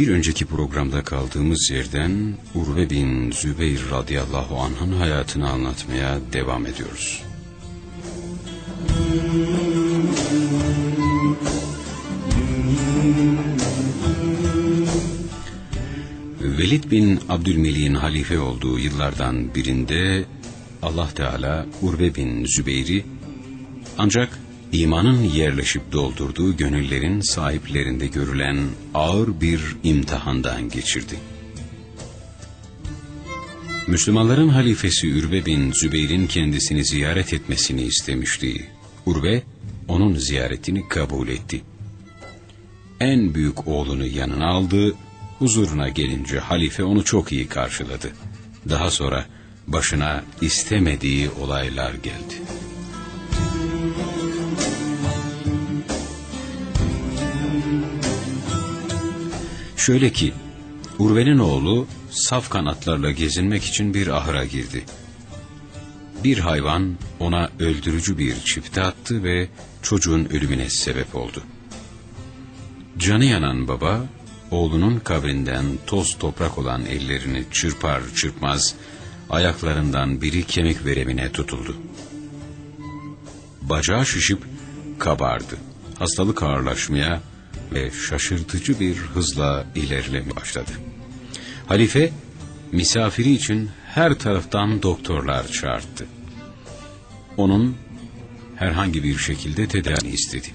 Bir önceki programda kaldığımız yerden Urve bin Zübeyir radıyallahu anh'ın hayatını anlatmaya devam ediyoruz. Velid bin Abdülmelik'in halife olduğu yıllardan birinde Allah Teala Urve bin Zübeyir'i ancak imanın yerleşip doldurduğu gönüllerin sahiplerinde görülen ağır bir imtihandan geçirdi. Müslümanların halifesi Ürve bin Zübeyir'in kendisini ziyaret etmesini istemişti. Urve onun ziyaretini kabul etti. En büyük oğlunu yanına aldı, huzuruna gelince halife onu çok iyi karşıladı. Daha sonra başına istemediği olaylar geldi. Şöyle ki, Urve'nin oğlu saf kanatlarla gezinmek için bir ahıra girdi. Bir hayvan ona öldürücü bir çifte attı ve çocuğun ölümüne sebep oldu. Canı yanan baba, oğlunun kabrinden toz toprak olan ellerini çırpar çırpmaz, ayaklarından biri kemik veremine tutuldu. Bacağı şişip kabardı. Hastalık ağırlaşmaya ve şaşırtıcı bir hızla ilerlemeye başladı. Halife, misafiri için her taraftan doktorlar çağırdı. Onun herhangi bir şekilde tedavi istedi.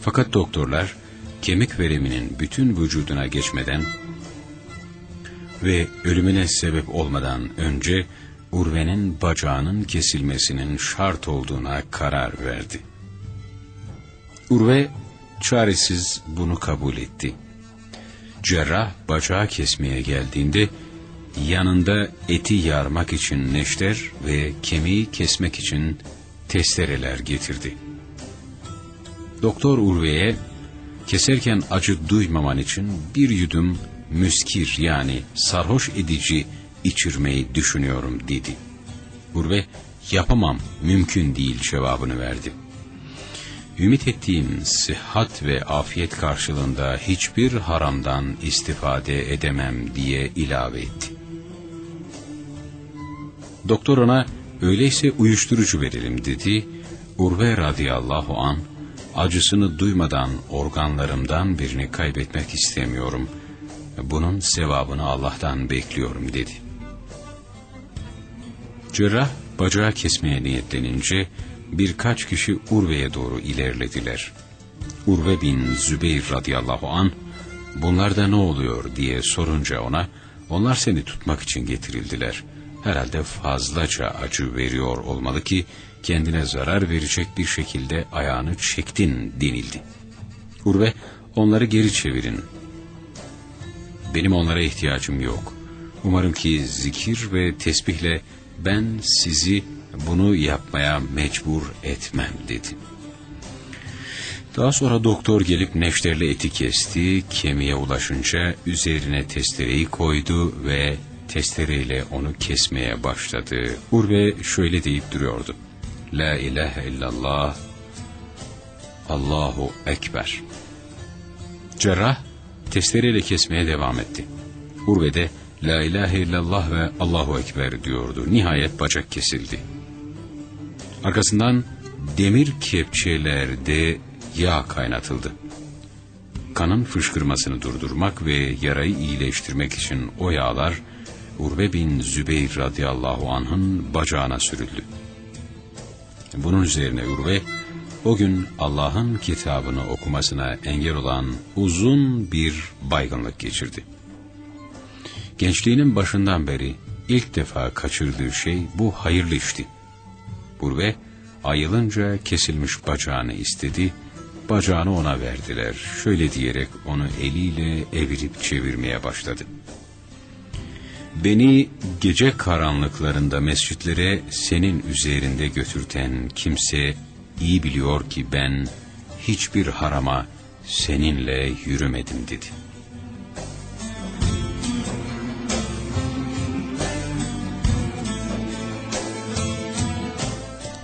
Fakat doktorlar, kemik vereminin bütün vücuduna geçmeden ve ölümüne sebep olmadan önce Urve'nin bacağının kesilmesinin şart olduğuna karar verdi. Urve çaresiz bunu kabul etti. Cerrah bacağı kesmeye geldiğinde yanında eti yarmak için neşter ve kemiği kesmek için testereler getirdi. Doktor Urve'ye keserken acı duymaman için bir yudum müskir yani sarhoş edici içirmeyi düşünüyorum dedi. Urve yapamam mümkün değil cevabını verdi. Ümit ettiğim sıhhat ve afiyet karşılığında hiçbir haramdan istifade edemem diye ilave etti. Doktor ona öyleyse uyuşturucu verelim dedi. Urve radıyallahu an acısını duymadan organlarımdan birini kaybetmek istemiyorum. Bunun sevabını Allah'tan bekliyorum dedi. Cerrah bacağı kesmeye niyetlenince birkaç kişi Urve'ye doğru ilerlediler. Urve bin Zübeyir radıyallahu an bunlarda ne oluyor diye sorunca ona onlar seni tutmak için getirildiler. Herhalde fazlaca acı veriyor olmalı ki kendine zarar verecek bir şekilde ayağını çektin denildi. Urve onları geri çevirin. Benim onlara ihtiyacım yok. Umarım ki zikir ve tesbihle ben sizi bunu yapmaya mecbur etmem dedi. Daha sonra doktor gelip neşterli eti kesti, kemiğe ulaşınca üzerine testereyi koydu ve testereyle onu kesmeye başladı. Urve şöyle deyip duruyordu. La ilahe illallah, Allahu Ekber. Cerrah testereyle kesmeye devam etti. Urve de La ilahe illallah ve Allahu Ekber diyordu. Nihayet bacak kesildi. Arkasından demir kepçelerde yağ kaynatıldı. Kanın fışkırmasını durdurmak ve yarayı iyileştirmek için o yağlar Urve bin Zübeyir radıyallahu anh'ın bacağına sürüldü. Bunun üzerine Urve o gün Allah'ın kitabını okumasına engel olan uzun bir baygınlık geçirdi. Gençliğinin başından beri ilk defa kaçırdığı şey bu hayırlı işti. Urve ayılınca kesilmiş bacağını istedi, bacağını ona verdiler. Şöyle diyerek onu eliyle evirip çevirmeye başladı. Beni gece karanlıklarında mescitlere senin üzerinde götürten kimse iyi biliyor ki ben hiçbir harama seninle yürümedim dedi.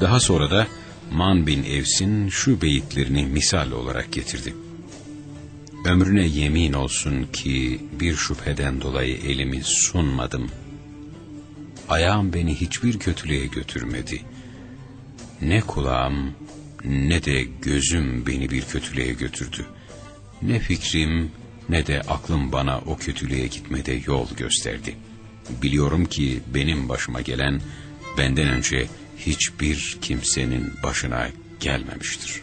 Daha sonra da Man bin Evs'in şu beyitlerini misal olarak getirdi. Ömrüne yemin olsun ki bir şüpheden dolayı elimi sunmadım. Ayağım beni hiçbir kötülüğe götürmedi. Ne kulağım ne de gözüm beni bir kötülüğe götürdü. Ne fikrim ne de aklım bana o kötülüğe gitmede yol gösterdi. Biliyorum ki benim başıma gelen benden önce hiçbir kimsenin başına gelmemiştir.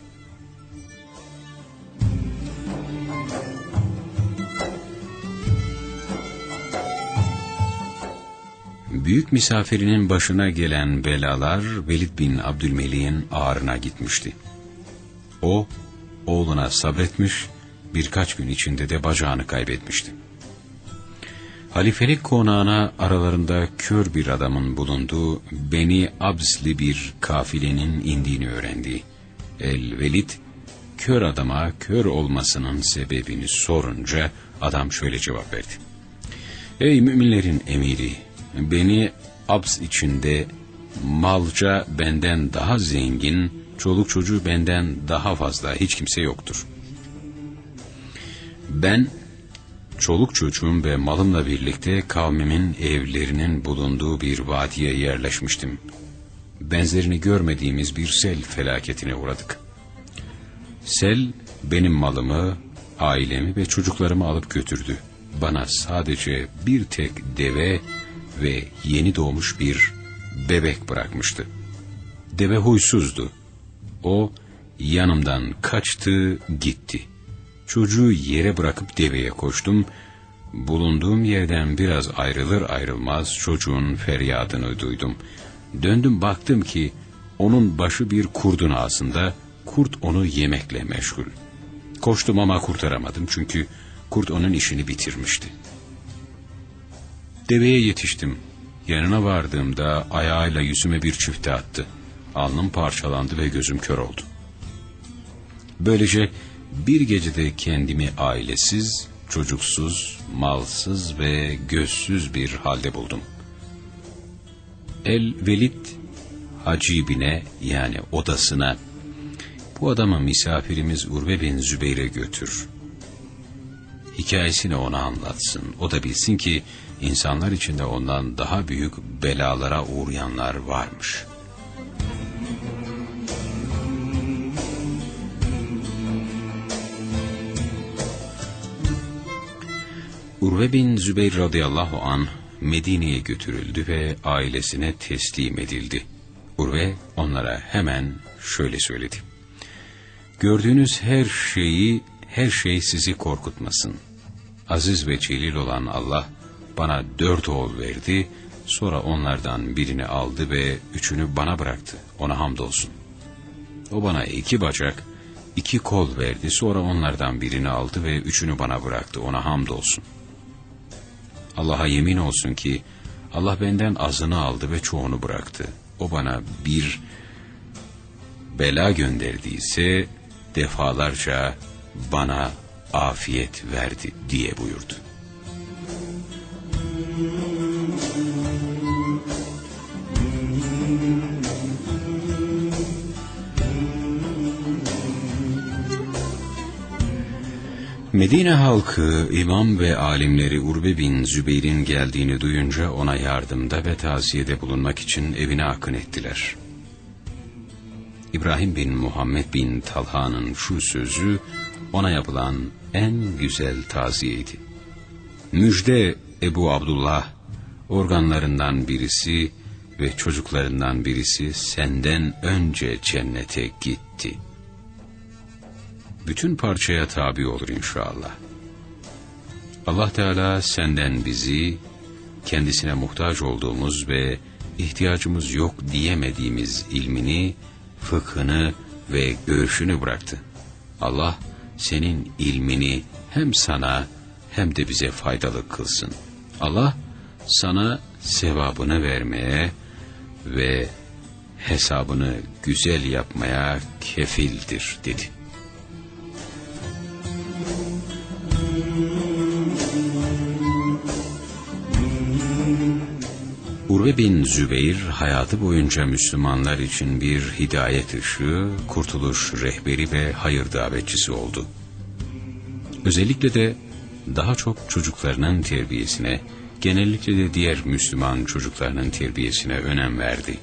Büyük misafirinin başına gelen belalar Velid bin Abdülmelik'in ağrına gitmişti. O, oğluna sabretmiş, birkaç gün içinde de bacağını kaybetmişti. Halifelik konağına aralarında kör bir adamın bulunduğu Beni Absli bir kafilenin indiğini öğrendi. El Velid, kör adama kör olmasının sebebini sorunca adam şöyle cevap verdi. Ey müminlerin emiri, beni Abs içinde malca benden daha zengin, çoluk çocuğu benden daha fazla hiç kimse yoktur. Ben çoluk çocuğum ve malımla birlikte kavmimin evlerinin bulunduğu bir vadiye yerleşmiştim. Benzerini görmediğimiz bir sel felaketine uğradık. Sel benim malımı, ailemi ve çocuklarımı alıp götürdü. Bana sadece bir tek deve ve yeni doğmuş bir bebek bırakmıştı. Deve huysuzdu. O yanımdan kaçtı gitti. Çocuğu yere bırakıp deveye koştum. Bulunduğum yerden biraz ayrılır ayrılmaz çocuğun feryadını duydum. Döndüm baktım ki onun başı bir kurdun ağzında, kurt onu yemekle meşgul. Koştum ama kurtaramadım çünkü kurt onun işini bitirmişti. Deveye yetiştim. Yanına vardığımda ayağıyla yüzüme bir çifte attı. Alnım parçalandı ve gözüm kör oldu. Böylece bir gecede kendimi ailesiz, çocuksuz, malsız ve gözsüz bir halde buldum. El Velid hacibine yani odasına bu adamı misafirimiz Urve bin Zübeyir'e götür. Hikayesini ona anlatsın. O da bilsin ki insanlar içinde ondan daha büyük belalara uğrayanlar varmış. Urve bin Zübeyir radıyallahu an Medine'ye götürüldü ve ailesine teslim edildi. Urve onlara hemen şöyle söyledi. Gördüğünüz her şeyi, her şey sizi korkutmasın. Aziz ve celil olan Allah bana dört oğul verdi, sonra onlardan birini aldı ve üçünü bana bıraktı. Ona hamdolsun. O bana iki bacak, iki kol verdi, sonra onlardan birini aldı ve üçünü bana bıraktı. Ona hamdolsun. Allah'a yemin olsun ki Allah benden azını aldı ve çoğunu bıraktı. O bana bir bela gönderdiyse defalarca bana afiyet verdi diye buyurdu. Medine halkı, imam ve alimleri Urbe bin Zübeyir'in geldiğini duyunca ona yardımda ve tavsiyede bulunmak için evine akın ettiler. İbrahim bin Muhammed bin Talha'nın şu sözü ona yapılan en güzel taziyeydi. Müjde Ebu Abdullah, organlarından birisi ve çocuklarından birisi senden önce cennete gitti. Bütün parçaya tabi olur inşallah. Allah Teala senden bizi, kendisine muhtaç olduğumuz ve ihtiyacımız yok diyemediğimiz ilmini, fıkhını ve görüşünü bıraktı. Allah senin ilmini hem sana hem de bize faydalı kılsın. Allah sana sevabını vermeye ve hesabını güzel yapmaya kefildir dedi. Urve bin Zübeyir hayatı boyunca Müslümanlar için bir hidayet ışığı, kurtuluş rehberi ve hayır davetçisi oldu. Özellikle de daha çok çocuklarının terbiyesine, genellikle de diğer Müslüman çocuklarının terbiyesine önem verdi.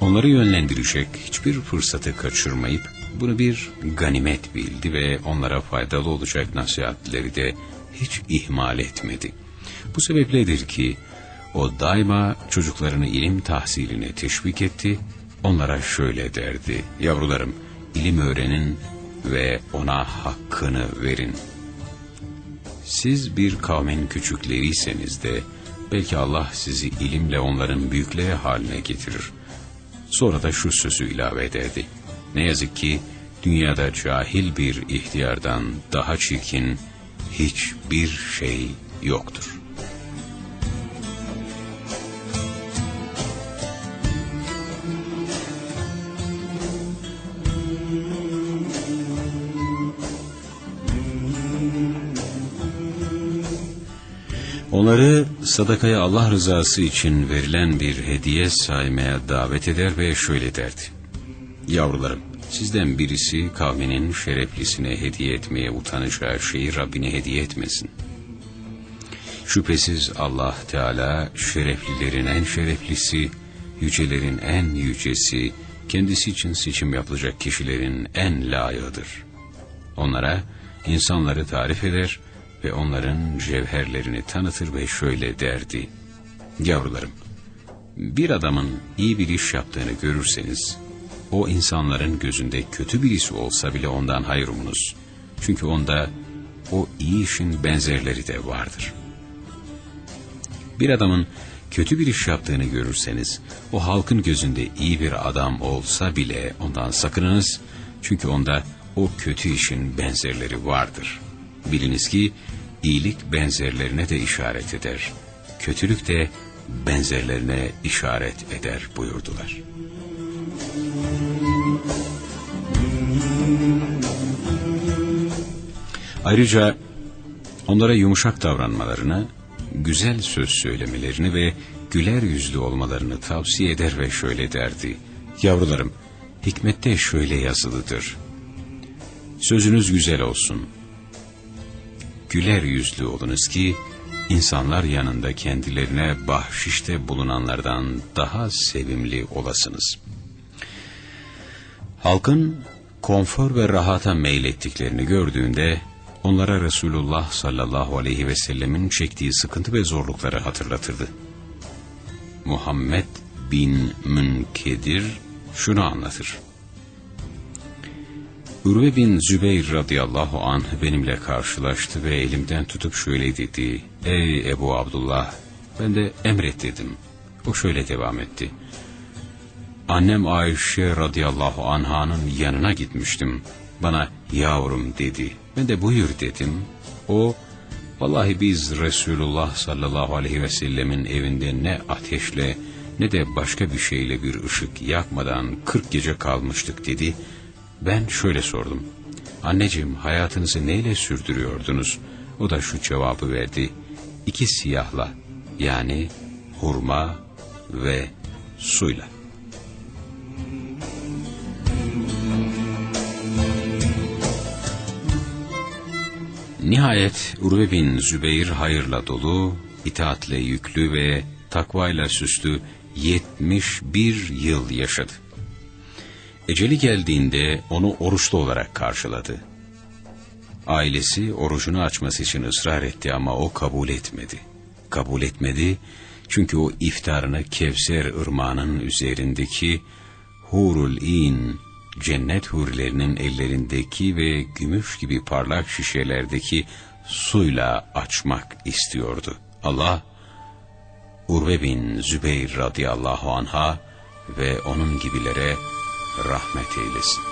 Onları yönlendirecek hiçbir fırsatı kaçırmayıp bunu bir ganimet bildi ve onlara faydalı olacak nasihatleri de hiç ihmal etmedi. Bu sebepledir ki o daima çocuklarını ilim tahsiline teşvik etti, onlara şöyle derdi, yavrularım ilim öğrenin ve ona hakkını verin. Siz bir kavmin küçükleriyseniz de belki Allah sizi ilimle onların büyükleri haline getirir. Sonra da şu sözü ilave ederdi. Ne yazık ki dünyada cahil bir ihtiyardan daha çirkin hiçbir şey yoktur. Onları sadakaya Allah rızası için verilen bir hediye saymaya davet eder ve şöyle derdi. Yavrularım, sizden birisi kavminin şereflisine hediye etmeye utanacağı şeyi Rabbine hediye etmesin. Şüphesiz Allah Teala şereflilerin en şereflisi, yücelerin en yücesi, kendisi için seçim yapılacak kişilerin en layığıdır. Onlara insanları tarif eder ve onların cevherlerini tanıtır ve şöyle derdi. Yavrularım, bir adamın iyi bir iş yaptığını görürseniz, o insanların gözünde kötü birisi olsa bile ondan hayır umunuz. Çünkü onda o iyi işin benzerleri de vardır. Bir adamın kötü bir iş yaptığını görürseniz, o halkın gözünde iyi bir adam olsa bile ondan sakınınız. Çünkü onda o kötü işin benzerleri vardır. Biliniz ki iyilik benzerlerine de işaret eder. Kötülük de benzerlerine işaret eder buyurdular. Ayrıca onlara yumuşak davranmalarını, güzel söz söylemelerini ve güler yüzlü olmalarını tavsiye eder ve şöyle derdi. Yavrularım, hikmette şöyle yazılıdır. Sözünüz güzel olsun. Güler yüzlü olunuz ki, insanlar yanında kendilerine bahşişte bulunanlardan daha sevimli olasınız. Halkın konfor ve rahata meylettiklerini gördüğünde onlara Resulullah sallallahu aleyhi ve sellemin çektiği sıkıntı ve zorlukları hatırlatırdı. Muhammed bin Münkedir şunu anlatır. Urve bin Zübeyir radıyallahu anh benimle karşılaştı ve elimden tutup şöyle dedi. Ey Ebu Abdullah ben de emret dedim. O şöyle devam etti. Annem Ayşe radıyallahu anhanın yanına gitmiştim. Bana yavrum dedi. Ben de buyur dedim. O vallahi biz Resulullah sallallahu aleyhi ve sellemin evinde ne ateşle ne de başka bir şeyle bir ışık yakmadan kırk gece kalmıştık dedi. Ben şöyle sordum. Anneciğim hayatınızı neyle sürdürüyordunuz? O da şu cevabı verdi. İki siyahla yani hurma ve suyla. Nihayet Urve bin Zübeyir hayırla dolu, itaatle yüklü ve takvayla süslü 71 yıl yaşadı. Eceli geldiğinde onu oruçlu olarak karşıladı. Ailesi orucunu açması için ısrar etti ama o kabul etmedi. Kabul etmedi çünkü o iftarını Kevser ırmağının üzerindeki Hurul İn cennet hurilerinin ellerindeki ve gümüş gibi parlak şişelerdeki suyla açmak istiyordu. Allah, Urve bin Zübeyir radıyallahu anha ve onun gibilere rahmet eylesin.